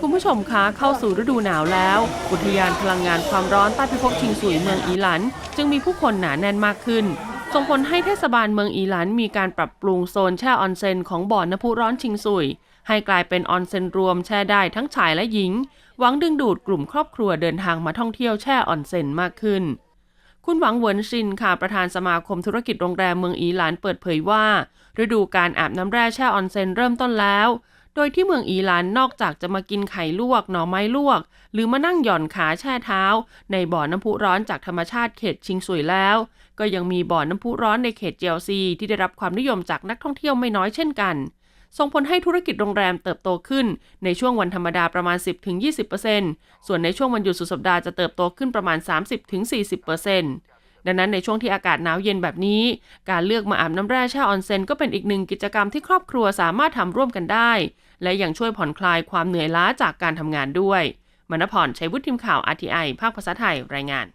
คุณผู้ชมคะเข้าสู่ฤดูหนาวแล้ว อุทยานพลังงานความร้อนใต้พิภพชิงสุยเมืองอีหลัน จึงมีผู้คนหนาแน่นมากขึ้น ส่งผลให้เทศบาลเมืองอีหลัน มีการปรับปรุงโซนแช่ออนเซ็นของบ่อน้ำพุร้อนชิงสุย ให้กลายเป็นออนเซ็นรวมแช่ได้ทั้งชายและหญิง หวังดึงดูดกลุ่มครอบครัวเดินทางมาท่องเที่ยวแช่ออนเซ็นมากขึ้น คุณหวังเหวินชินค่ะประธานสมาคมธุรกิจโรงแรมเมืองอีหลานเปิดเผยว่า ฤดูการอาบน้ำแร่แช่ออนเซ็นเริ่มต้นแล้ว โดยที่เมืองอีหลานนอกจากจะมากินไข่ลวกหน่อไม้ลวก หรือมานั่งหย่อนขาแช่เท้า ในบ่อน้ำพุร้อนจากธรรมชาติเขตชิงสุยแล้ว ก็ยังมีบ่อน้ำพุร้อนในเขตเจียวซีที่ได้รับความนิยมจากนักท่องเที่ยวไม่น้อยเช่นกันส่งผลให้ธุรกิจโรงแรมเติบโตขึ้น ในช่วงวันธรรมดาประมาณ 10-20%ส่วนในช่วงวันหยุดสุดสัปดาห์จะเติบโตขึ้นประมาณ 30-40% ดังนั้นในช่วงที่อากาศหนาวเย็นแบบนี้ การเลือกมาอาบน้ำแร่แช่ออนเซ็นก็เป็นอีกหนึ่งกิจกรรมที่ครอบครัวสามารถทำร่วมกันได้ และยังช่วยผ่อนคลายความเหนื่อยล้าจากการทำงานด้วย มณพรชัยวุฒิทีมข่าว RTI ภาคภาษาไทยรายงาน